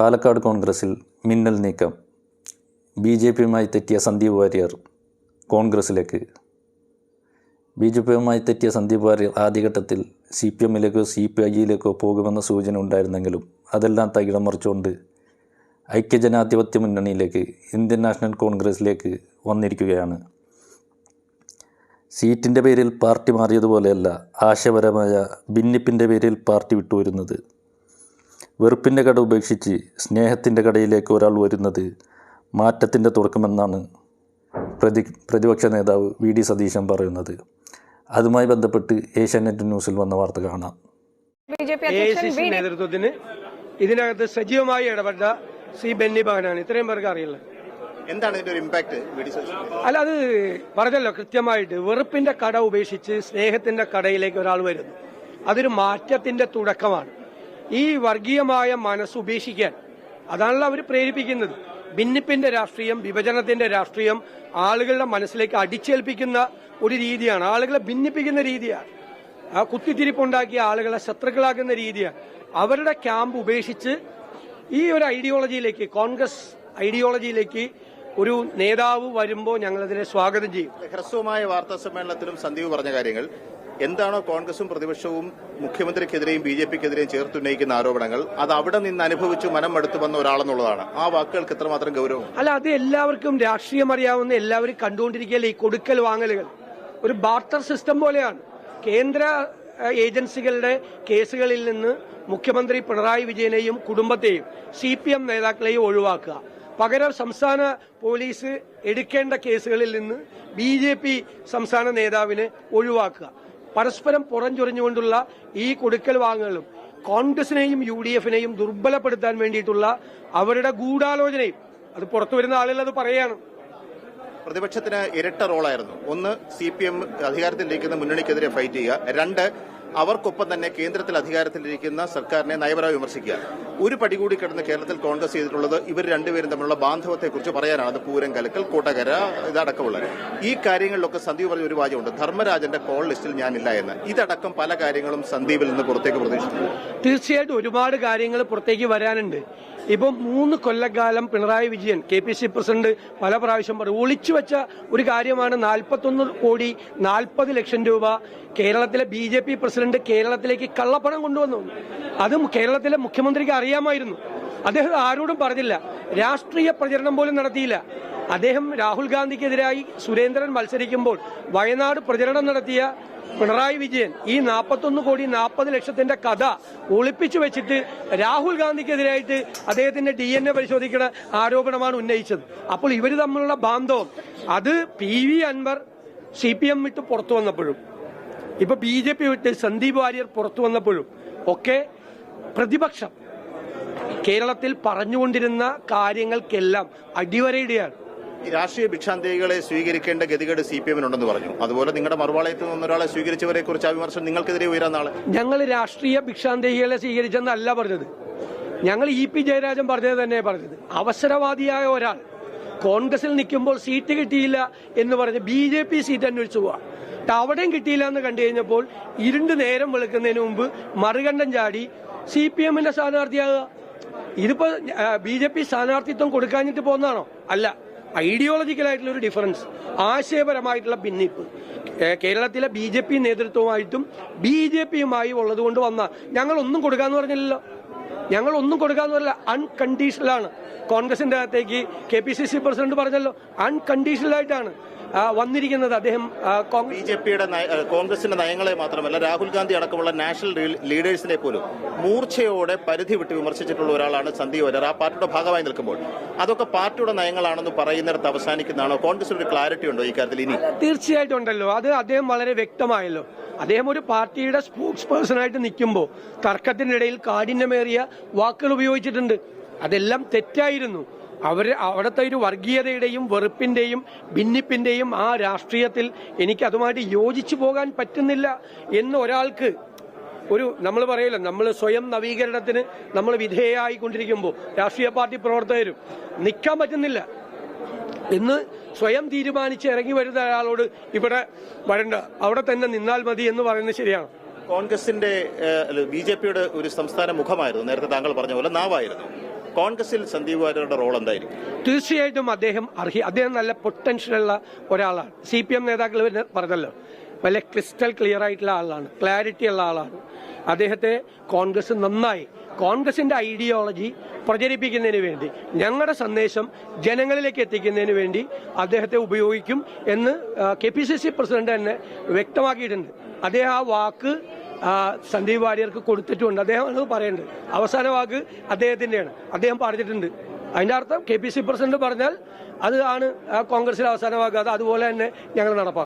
പാലക്കാട് കോൺഗ്രസിൽ മിന്നൽ നീക്കം. ബി ജെ പിയുമായി തെറ്റിയ സന്ദീപ് വാര്യർ കോൺഗ്രസിലേക്ക്. ബി ജെ പിയുമായി തെറ്റിയ സന്ദീപ് വാര്യർ ആദ്യഘട്ടത്തിൽ സി പി എമ്മിലേക്കോ സി പി ഐയിലേക്കോ പോകുമെന്ന സൂചന ഉണ്ടായിരുന്നെങ്കിലും അതെല്ലാം തകിടം മറിച്ചുകൊണ്ട് ഐക്യജനാധിപത്യ മുന്നണിയിലേക്ക് ഇന്ത്യൻ നാഷണൽ കോൺഗ്രസിലേക്ക് വന്നിരിക്കുകയാണ്. സീറ്റിന്റെ പേരിൽ പാർട്ടി മാറിയതുപോലെയല്ല ആശയപരമായ ഭിന്നിപ്പിന്റെ പേരിൽ പാർട്ടി വിട്ടുവരുന്നത്. വെറുപ്പിന്റെ കട ഉപേക്ഷിച്ച് സ്നേഹത്തിന്റെ കടയിലേക്ക് ഒരാൾ വരുന്നത് മാറ്റത്തിന്റെ തുടക്കമെന്നാണ് പ്രതി പ്രതിപക്ഷ നേതാവ് വി ഡി സതീശൻ പറയുന്നത്. അതുമായി ബന്ധപ്പെട്ട് ഏഷ്യാനെറ്റ് ന്യൂസിൽ വന്ന വാർത്ത കാണാം. നേതൃത്വത്തിന് ഇതിനകത്ത് സജീവമായി ഇടപെട്ട സി ബെന്നി ബഹനാണ്. ഇത്രയും പേർക്ക് അറിയില്ല? എന്താണ് ഇതിന്റെ ഒരു ഇമ്പാക്ട് അല്ല അത് പറഞ്ഞല്ലോ കൃത്യമായിട്ട് വെറുപ്പിന്റെ കട ഉപേക്ഷിച്ച് സ്നേഹത്തിന്റെ കടയിലേക്ക് ഒരാൾ വരുന്നു. അതൊരു മാറ്റത്തിന്റെ തുടക്കമാണ്. ഈ വർഗീയമായ മനസ്സ് ഉപേക്ഷിക്കാൻ. അതാണല്ലോ അവർ പ്രേരിപ്പിക്കുന്നത്. ഭിന്നിപ്പിന്റെ രാഷ്ട്രീയം വിഭജനത്തിന്റെ രാഷ്ട്രീയം ആളുകളുടെ മനസ്സിലേക്ക് അടിച്ചേൽപ്പിക്കുന്ന ഒരു രീതിയാണ്. ആളുകളെ ഭിന്നിപ്പിക്കുന്ന രീതിയാണ്. ആ കുത്തിത്തിരിപ്പുണ്ടാക്കിയ ആളുകളെ ശത്രുക്കളാക്കുന്ന രീതിയാണ്. അവരുടെ ക്യാമ്പ് ഉപേക്ഷിച്ച് ഈ ഒരു ഐഡിയോളജിയിലേക്ക് കോൺഗ്രസ് ഐഡിയോളജിയിലേക്ക് ഒരു നേതാവ് വരുമ്പോൾ ഞങ്ങൾ അതിനെ സ്വാഗതം ചെയ്യും. ഹ്രസ്വമായ വാർത്താ സമ്മേളനത്തിലും സന്ദീപ് പറഞ്ഞ കാര്യങ്ങൾ എന്താണോ കോൺഗ്രസും പ്രതിപക്ഷവും മുഖ്യമന്ത്രിക്കെതിരെയും ബി ജെ പിക്കെതിരെയും ചേർത്തുന്നയിക്കുന്ന ആരോപണങ്ങൾ അത് അവിടെ നിന്ന് അനുഭവിച്ചു മനം എടുത്തു വന്ന ഒരാളെന്നുള്ളതാണ്. ആ വാക്കുകൾക്ക് എത്രമാത്രം ഗൗരവം? അല്ല അത് എല്ലാവർക്കും രാഷ്ട്രീയം അറിയാവുന്ന എല്ലാവരും കണ്ടുകൊണ്ടിരിക്കുകയല്ലേ ഈ കൊടുക്കൽ വാങ്ങലുകൾ? ഒരു ബാർട്ടർ സിസ്റ്റം പോലെയാണ്. കേന്ദ്ര ഏജൻസികളുടെ കേസുകളിൽ നിന്ന് മുഖ്യമന്ത്രി പിണറായി വിജയനെയും കുടുംബത്തെയും സി പി എം നേതാക്കളെയും ഒഴിവാക്കുക. പകരം സംസ്ഥാന പോലീസ് എടുക്കേണ്ട കേസുകളിൽ നിന്ന് ബി ജെ പി സംസ്ഥാന നേതാവിനെ ഒഴിവാക്കുക. പരസ്പരം പുറഞ്ചൊറിഞ്ഞുകൊണ്ടുള്ള ഈ കൊടുക്കൽ വാങ്ങലും കോൺഗ്രസിനെയും യു ഡി എഫിനെയും ദുർബലപ്പെടുത്താൻ വേണ്ടിയിട്ടുള്ള അവരുടെ ഗൂഢാലോചനയും. അത് പുറത്തു വരുന്ന ആളുകൾ അത് പറയാണ് പ്രതിപക്ഷത്തിന് ഇരട്ട റോളായിരുന്നു. ഒന്ന് സി പി എം അധികാരത്തിലിരിക്കുന്ന മുന്നണിക്കെതിരെ ഫൈറ്റ് ചെയ്യുക. രണ്ട് അവർക്കൊപ്പം തന്നെ കേന്ദ്രത്തിൽ അധികാരത്തിലിരിക്കുന്ന സർക്കാരിനെ നയപരമായി വിമർശിക്കുക. ഒരു പടി കൂടി കിടന്ന് കേരളത്തിൽ കോൺഗ്രസ് ചെയ്തിട്ടുള്ളത് ഇവർ രണ്ടുപേരും തമ്മിലുള്ള ബാന്ധവത്തെക്കുറിച്ച് പറയാനാണ്. അത് പൂരം കലക്കൽ കോട്ടകര ഇതടക്കമുള്ളത് ഈ കാര്യങ്ങളിലൊക്കെ സന്ദീപ് പറഞ്ഞ ഒരു വാചകമുണ്ട്. ധർമ്മരാജന്റെ കോൾ ലിസ്റ്റിൽ ഞാനില്ല എന്ന്. ഇതടക്കം പല കാര്യങ്ങളും സന്ദീപിൽ നിന്ന് പുറത്തേക്ക് പ്രതീക്ഷിക്കുന്നു തീർച്ചയായിട്ടും ഒരുപാട് കാര്യങ്ങൾ പുറത്തേക്ക് വരാനുണ്ട്. ഇപ്പൊ മൂന്ന് കൊല്ലക്കാലം Pinarayi Vijayan K P C president പല പ്രാവശ്യം പറഞ്ഞു ഒളിച്ചു വെച്ച ഒരു കാര്യമാണ് നാൽപ്പത്തൊന്ന് കോടി നാൽപ്പത് ലക്ഷം രൂപ കേരളത്തിലെ ബി ജെ പി പ്രസിഡന്റ് കേരളത്തിലേക്ക് കള്ളപ്പണം കൊണ്ടുവന്നു. അത് കേരളത്തിലെ മുഖ്യമന്ത്രിക്ക് അറിയാമായിരുന്നു. അദ്ദേഹം ആരോടും പറഞ്ഞില്ല. രാഷ്ട്രീയ പ്രചരണം പോലും നടത്തിയില്ല. അദ്ദേഹം രാഹുൽ ഗാന്ധിക്കെതിരായി സുരേന്ദ്രൻ മത്സരിക്കുമ്പോൾ വയനാട് പ്രചരണം നടത്തിയ പിണറായി വിജയൻ ഈ നാൽപ്പത്തൊന്ന് കോടി നാൽപ്പത് ലക്ഷത്തിന്റെ കഥ ഒളിപ്പിച്ചു വെച്ചിട്ട് രാഹുൽ ഗാന്ധിക്കെതിരായിട്ട് അദ്ദേഹത്തിന്റെ ഡി എൻ എ പരിശോധിക്കുന്ന ആരോപണമാണ് ഉന്നയിച്ചത്. അപ്പോൾ ഇവർ തമ്മിലുള്ള ബാന്ധവം അത് P V Anvar C P M വിട്ട് പുറത്തു വന്നപ്പോഴും ഇപ്പൊ ബി ജെ പി വിട്ട് സന്ദീപ് വാര്യർ പുറത്തു വന്നപ്പോഴും ഒക്കെ പ്രതിപക്ഷം കേരളത്തിൽ പറഞ്ഞുകൊണ്ടിരുന്ന കാര്യങ്ങൾക്കെല്ലാം അടിവരയിടുകയാണ്. രാഷ്ട്രീയ ഭിക്ഷാന്തേഹികളെ സ്വീകരിക്കേണ്ട ഗതികേട് സി പി എമ്മിനുണ്ടെന്ന് പറഞ്ഞു. അതുപോലെ നിങ്ങളുടെ മറുപാളയത്തിൽ നിന്ന് ഒരാളെ സ്വീകരിച്ചവരെ കുറിച്ച് ആ വിമർശനം നിങ്ങൾക്കെതിരെ ഉയരാൻ നാളെ ഞങ്ങൾ രാഷ്ട്രീയ ഭിക്ഷാന്തേഹികളെ സ്വീകരിച്ചെന്നല്ല പറഞ്ഞത്. ഞങ്ങൾ ഇ പി ജയരാജൻ പറഞ്ഞത് തന്നെ പറഞ്ഞത്. അവസരവാദിയായ ഒരാൾ കോൺഗ്രസിൽ നിൽക്കുമ്പോൾ സീറ്റ് കിട്ടിയില്ല എന്ന് പറഞ്ഞ് ബി ജെ പി സീറ്റ് അന്വേഷിച്ചു പോവാ. അവിടെയും കിട്ടിയില്ല എന്ന് കണ്ടു കഴിഞ്ഞപ്പോൾ ഇരുണ്ട് നേരം വെളുക്കുന്നതിന് മുമ്പ് മറുകണ്ഠം ചാടി സി പി എമ്മിന്റെ സ്ഥാനാർത്ഥിയാകുക. ഇതിപ്പോ ബി ജെ പി സ്ഥാനാർത്ഥിത്വം കൊടുക്കാഞ്ഞിട്ട് പോകുന്നതാണോ? അല്ല. ഐഡിയോളജിക്കലായിട്ടുള്ള ഒരു ഡിഫറൻസ് ആശയപരമായിട്ടുള്ള ഭിന്നിപ്പ്. കേരളത്തിലെ ബി ജെ പി നേതൃത്വമായിട്ടും ബി ജെ പിയുമായി ഉള്ളതുകൊണ്ട് വന്ന ഞങ്ങൾ ഒന്നും കൊടുക്കാന്ന് പറഞ്ഞില്ലല്ലോ. ഞങ്ങൾ ഒന്നും കൊടുക്കാന്ന് പറയില്ല. അൺകണ്ടീഷണലാണ് കോൺഗ്രസിന്റെ അകത്തേക്ക് K P C C president പറഞ്ഞല്ലോ അൺകണ്ടീഷണൽ ആയിട്ടാണ് വന്നിരിക്കുന്നത് അദ്ദേഹം കോൺഗ്രസ് ബി ജെ പിയുടെ കോൺഗ്രസിന്റെ നയങ്ങളെ മാത്രമല്ല രാഹുൽ ഗാന്ധി അടക്കമുള്ള നാഷണൽ ലീഡേഴ്സിനെ പോലും മൂർച്ചയോടെ പരിധി വിട്ട് വിമർശിച്ചിട്ടുള്ള ഒരാളാണ് സന്ദീപ് വരർ ആ പാർട്ടിയുടെ ഭാഗമായി നിൽക്കുമ്പോൾ അതൊക്കെ പാർട്ടിയുടെ നയങ്ങളാണെന്ന് പറയുന്നിടത്ത് അവസാനിക്കുന്നതാണോ? കോൺഗ്രസിന് ഒരു ക്ലാരിറ്റി ഉണ്ടോ ഈ കാര്യത്തിൽ ഇനി? തീർച്ചയായിട്ടും ഉണ്ടല്ലോ. അത് അദ്ദേഹം വളരെ വ്യക്തമായല്ലോ. അദ്ദേഹം ഒരു പാർട്ടിയുടെ സ്പോക്സ് പേഴ്സണായിട്ട് നിൽക്കുമ്പോൾ തർക്കത്തിനിടയിൽ കാഠിന്യമേറിയ വാക്കുകൾ ഉപയോഗിച്ചിട്ടുണ്ട്. അതെല്ലാം തെറ്റായിരുന്നു. അവർ അവിടുത്തെ ഒരു വർഗീയതയുടെയും വെറുപ്പിന്റെയും ഭിന്നിപ്പിന്റെയും ആ രാഷ്ട്രീയത്തിൽ എനിക്ക് അതുമായിട്ട് യോജിച്ചു പോകാൻ പറ്റുന്നില്ല എന്ന് ഒരാൾക്ക് ഒരു നമ്മൾ പറയല്ലോ നമ്മൾ സ്വയം നവീകരണത്തിന് നമ്മൾ വിധേയമായിക്കൊണ്ടിരിക്കുമ്പോൾ രാഷ്ട്രീയ പാർട്ടി പ്രവർത്തകരും നിൽക്കാൻ പറ്റുന്നില്ല. എന്ന് സ്വയം തീരുമാനിച്ച് ഇറങ്ങി വരുന്ന ഒരാളോട് ഇവിടെ വരണ്ട. അവിടെ തന്നെ നിന്നാൽ മതി എന്ന് പറയുന്നത് ശരിയാണ്. കോൺഗ്രസിന്റെ ബി ജെ പിയുടെ ഒരു സംസ്ഥാന മുഖമായിരുന്നു. നേരത്തെ താങ്കൾ പറഞ്ഞ പോലെ നാവായിരുന്നു. കോൺഗ്രസിൽ സന്ദീപ് വാര്യരുടെ റോൾ എന്തായിരിക്കും? തീർച്ചയായിട്ടും അദ്ദേഹം അർഹി അദ്ദേഹം നല്ല പൊട്ടൻഷ്യലുള്ള ഒരാളാണ്. സി പി എം നേതാക്കൾ പറഞ്ഞല്ലോ. വലിയ ക്രിസ്റ്റൽ ക്ലിയർ ആയിട്ടുള്ള ആളാണ്. ക്ലാരിറ്റി ഉള്ള ആളാണ്. അദ്ദേഹത്തെ കോൺഗ്രസ് നന്നായി കോൺഗ്രസിന്റെ ഐഡിയോളജി പ്രചരിപ്പിക്കുന്നതിന് വേണ്ടി ഞങ്ങളുടെ സന്ദേശം ജനങ്ങളിലേക്ക് എത്തിക്കുന്നതിന് വേണ്ടി അദ്ദേഹത്തെ ഉപയോഗിക്കും എന്ന് K P C C president തന്നെ വ്യക്തമാക്കിയിട്ടുണ്ട്. അദ്ദേഹം ആ വാക്ക് സന്ദീപ് വാര്യർക്ക് കൊടുത്തിട്ടുണ്ട്. അദ്ദേഹം അത് പറയുന്നുണ്ട്. അവസാന വാക്ക് അദ്ദേഹത്തിന്റെയാണ് അദ്ദേഹം പറഞ്ഞിട്ടുണ്ട്. അതിന്റെ അർത്ഥം കെ പി സി പ്രസിഡന്റ് പറഞ്ഞാൽ അത് ആണ് കോൺഗ്രസിലെ അവസാന വാക്ക്. അത് അതുപോലെ തന്നെ ഞങ്ങൾ നടപ്പാക്കും.